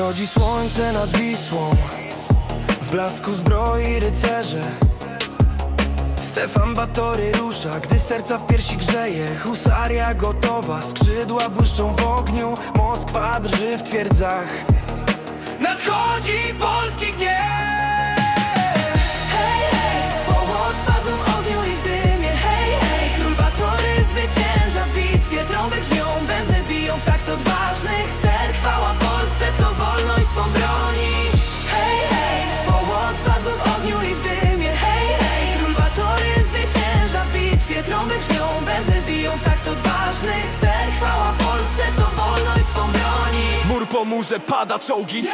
Wschodzi słońce nad Wisłą W blasku zbroi rycerze. Stefan Batory rusza, gdy serca w piersi grzeje. Husaria gotowa, skrzydła błyszczą w ogniu Moskwa drży w twierdzach bębny biją w takt odważnych ser Chwała Polsce, co wolność swą broni Mur po murze pada czołgi.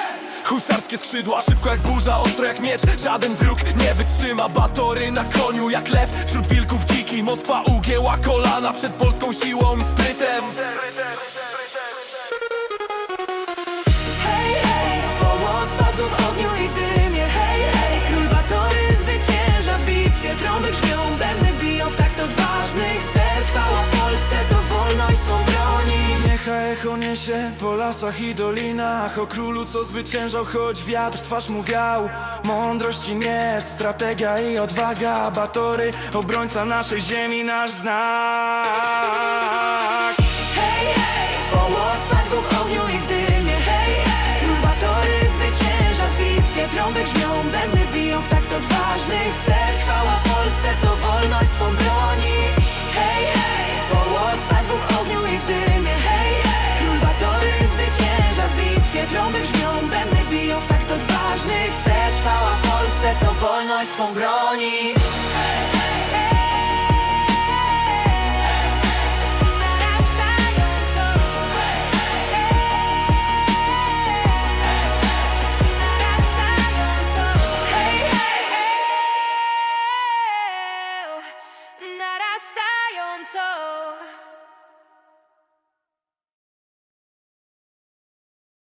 Husarskie skrzydła, szybko jak burza, ostro jak miecz. Żaden wróg nie wytrzyma Batory na koniu jak lew. Wśród wilków dziki Moskwa ugięła kolana Przed polską siłą i sprytem. Hej, hej, połot spadł w ogniu i w dymie. Hej, hej, król Batory zwycięża w bitwie. Trąby grzmią, Niechaj echo niesie po lasach i dolinach. O królu, co zwyciężał, choć wiatr twarz mu wiał. Mądrość i miecz, strategia i odwaga. Batory, obrońca naszej ziemi, nasz znak wolność swą broni Narastająco